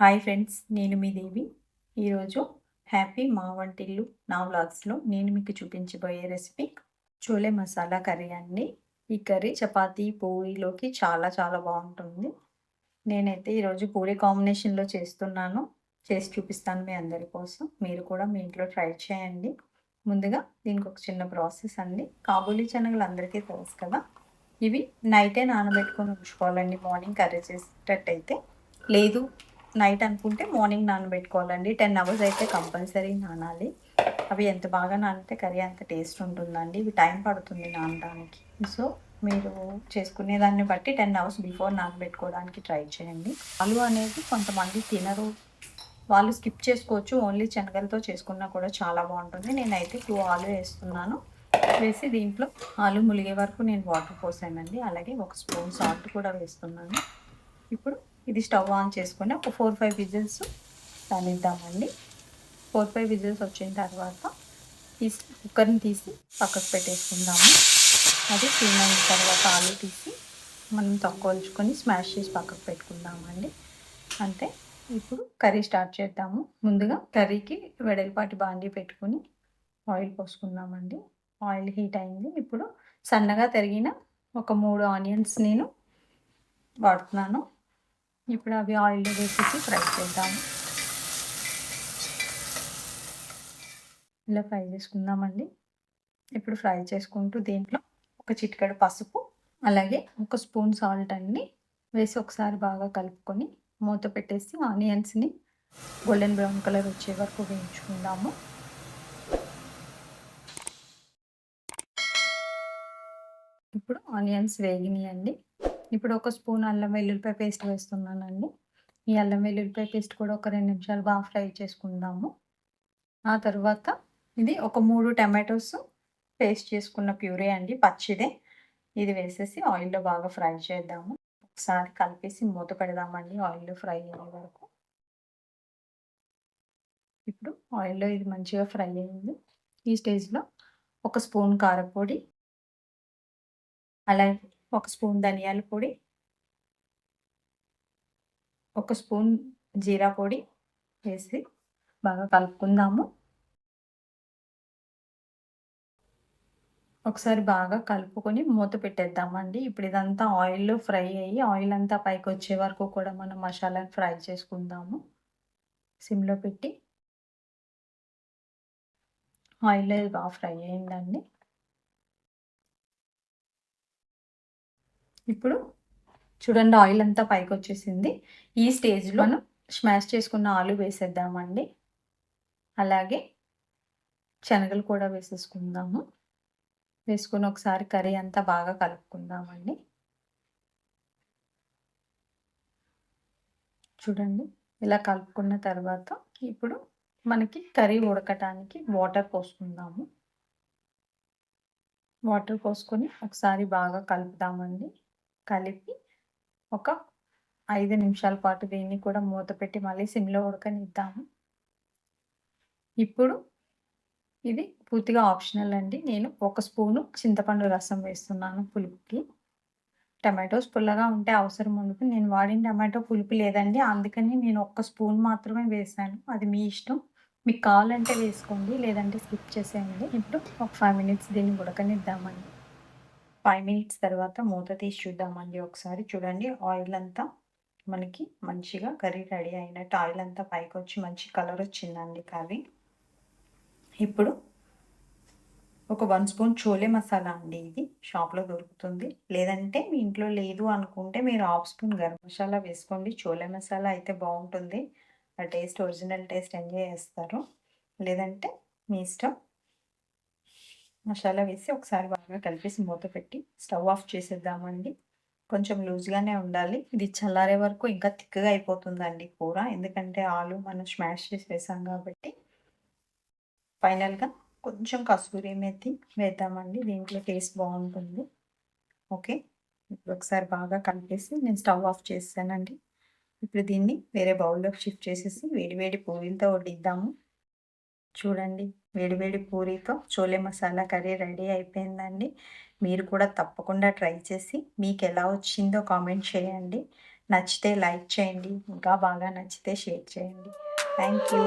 Hi friends నేను మీ దేవి. ఈరోజు happy మా వంటిల్లు నా వ్లాగ్స్లో నేను మీకు చూపించబోయే రెసిపీ చోలే మసాలా కర్రీ అండి. ఈ కర్రీ చపాతీ పూరీలోకి చాలా చాలా బాగుంటుంది. నేనైతే ఈరోజు పూరి కాంబినేషన్లో చేస్తున్నాను. చేసి చూపిస్తాను మీ అందరి కోసం. మీరు కూడా మీ ఇంట్లో ట్రై చేయండి. ముందుగా దీనికి ఒక చిన్న ప్రాసెస్ అండి. కాబూలీ శనగలు అందరికీ తెలుసు కదా? ఇవి నైటే నానబెట్టుకొని ఉంచుకోవాలండి మార్నింగ్ కర్రీ చేసేటట్టయితే. లేదు నైట్ అనుకుంటే మార్నింగ్ నానబెట్టుకోవాలండి. టెన్ అవర్స్ అయితే కంపల్సరీ నానాలి. అవి ఎంత బాగా నానితే కర్రీ అంత టేస్ట్ ఉంటుందండి. ఇవి టైం పడుతుంది నానడానికి. సో మీరు చేసుకునే దాన్ని బట్టి టెన్ అవర్స్ బిఫోర్ నానబెట్టుకోవడానికి ట్రై చేయండి. ఆలు అనేది కొంతమంది తినరు. వాళ్ళు స్కిప్ చేసుకోవచ్చు. ఓన్లీ శనగలతో చేసుకున్నా కూడా చాలా బాగుంటుంది. నేనైతే టూ ఆలు వేస్తున్నాను. వేసి దీంట్లో ఆలు ములిగే వరకు నేను వాటర్ పోసానండి అలాగే ఒక స్పూన్ సాల్ట్ కూడా వేస్తున్నాను. ఇప్పుడు ఇది స్టవ్ ఆన్ చేసుకొని ఒక ఫోర్ ఫైవ్ విజిల్స్ రానిద్దామండి ఫోర్ ఫైవ్ విజిల్స్ వచ్చిన తర్వాత తీసి కుక్కర్ని తీసి పక్కకు పెట్టేసుకుందాము. అది సీన్ అయిన తర్వాత ఆలు తీసి మనం తక్కువల్చుకొని స్మాష్ చేసి పక్కకు పెట్టుకుందామండి. అంతే ఇప్పుడు కర్రీ స్టార్ట్ చేద్దాము. ముందుగా కర్రీకి వెడల్పాటి బాండీ పెట్టుకుని ఆయిల్ పోసుకుందామండి. ఆయిల్ హీట్ అయింది. ఇప్పుడు సన్నగా తరిగిన ఒక మూడు ఆనియన్స్ నేను వాడుతున్నాను. ఇప్పుడు అవి ఆయిల్లో వేసేసి ఫ్రై చేద్దాము. ఇలా ఫ్రై చేసుకుందామండి. ఇప్పుడు ఫ్రై చేసుకుంటూ దీంట్లో ఒక చిటికెడు పసుపు అలాగే ఒక స్పూన్ సాల్ట్ అన్ని వేసి ఒకసారి బాగా కలుపుకొని మూత పెట్టేసి ఆనియన్స్ని గోల్డెన్ బ్రౌన్ కలర్ వచ్చే వరకు వేయించుకుందాము. ఇప్పుడు ఆనియన్స్ వేగినాయండి. ఇప్పుడు ఒక స్పూన్ అల్లం వెల్లుల్లిపాయ పేస్ట్ వేస్తున్నానండి. ఈ అల్లం వెల్లుల్లిపాయ పేస్ట్ కూడా ఒక రెండు నిమిషాలు బాగా ఫ్రై చేసుకుందాము. ఆ తర్వాత ఇది ఒక మూడు టమాటోస్ పేస్ట్ చేసుకున్న ప్యూరే అండి పచ్చిదే. ఇది వేసేసి ఆయిల్లో బాగా ఫ్రై చేద్దాము. ఒకసారి కలిపేసి మూత పెడదామండి ఆయిల్లో ఫ్రై అయ్యే వరకు. ఇప్పుడు ఆయిల్లో ఇది మంచిగా ఫ్రై అయింది. ఈ స్టేజ్లో ఒక స్పూన్ కారపొడి అలాగే ఒక స్పూన్ ధనియాల పొడి ఒక స్పూన్ జీరా పొడి వేసి బాగా కలుపుకుందాము. ఒకసారి బాగా కలుపుకొని మూత పెట్టేద్దామండి. ఇప్పుడు ఇదంతా ఆయిల్లో ఫ్రై అయ్యి ఆయిల్ అంతా పైకి వచ్చే వరకు కూడా మనం మసాలాని ఫ్రై చేసుకుందాము. సిమ్లో పెట్టి ఆయిల్ బాగా ఫ్రై అయిందండి. ఇప్పుడు చూడండి ఆయిల్ అంతా పైకి వచ్చేసింది. ఈ స్టేజ్లో మనం స్మాష్ చేసుకున్న ఆలు వేసేద్దామండి. అలాగే శనగలు కూడా వేసేసుకుందాము. వేసుకుని ఒకసారి కర్రీ అంతా బాగా కలుపుకుందామండి. చూడండి ఇలా కలుపుకున్న తర్వాత ఇప్పుడు మనకి కర్రీ ఉడకటానికి వాటర్ పోసుకుందాము. వాటర్ పోసుకొని ఒకసారి బాగా కలుపుదామండి. కలిపి ఒక ఐదు నిమిషాల పాటు దీన్ని కూడా మూత పెట్టి మళ్ళీ సిమ్లో ఉడకనిద్దాము. ఇప్పుడు ఇది పూర్తిగా ఆప్షనల్ అండి. నేను ఒక స్పూను చింతపండు రసం వేస్తున్నాను పులుపుకి. టమాటోస్ పుల్లగా ఉంటే అవసరం ఉండదు. నేను వాడిన టమాటో పులుపు లేదండి. అందుకని నేను ఒక్క స్పూన్ మాత్రమే వేసాను అది మీ ఇష్టం. మీకు కావాలంటే వేసుకోండి. లేదంటే స్కిప్ చేసేయండి. ఇప్పుడు ఒక ఫైవ్ మినిట్స్ దీన్ని ఉడకనిద్దామండి. ఫైవ్ మినిట్స్ తర్వాత మూత తీసి చూద్దామండి ఒకసారి. చూడండి ఆయిల్ అంతా మనకి మంచిగా కర్రీ రెడీ అయినట్టు ఆయిల్ అంతా పైకి వచ్చి మంచి కలర్ వచ్చిందండి కర్రీ ఇప్పుడు ఒక వన్ స్పూన్ చోలే మసాలా అండి ఇది షాప్లో దొరుకుతుంది. లేదంటే మీ ఇంట్లో లేదు అనుకుంటే మీరు హాఫ్ స్పూన్ గరం మసాలా వేసుకోండి. చోలే మసాలా అయితే బాగుంటుంది. ఆ టేస్ట్ ఒరిజినల్ టేస్ట్ ఎంజాయ్ చేస్తారు. లేదంటే మీ ఇష్టం మసాలా వేసి ఒకసారి బాగా కలిపేసి మూత పెట్టి స్టవ్ ఆఫ్ చేసేద్దామండి. కొంచెం లూజ్గానే ఉండాలి. ఇది చల్లారే వరకు ఇంకా థిక్గా అయిపోతుందండి కూర. ఎందుకంటే ఆలు మనం స్మాష్ చేసి వేసాం కాబట్టి. ఫైనల్గా కొంచెం కస్తూరి మెత్తి వేద్దామండి. దీంట్లో టేస్ట్ బాగుంటుంది. ఓకే. ఇప్పుడు ఒకసారి బాగా కలిపేసి నేను స్టవ్ ఆఫ్ చేసానండి ఇప్పుడు దీన్ని వేరే బౌల్లోకి షిఫ్ట్ చేసేసి వేడి వేడి పూరీలతో వడ్డిద్దాము. చూడండి. వేడివేడి పూరీతో చోలే మసాలా కర్రీ రెడీ అయిపోయిందండి. మీరు కూడా తప్పకుండా ట్రై చేసి మీకు ఎలా వచ్చిందో కామెంట్ చేయండి. నచ్చితే లైక్ చేయండి. ఇంకా బాగా నచ్చితే షేర్ చేయండి. Thank you.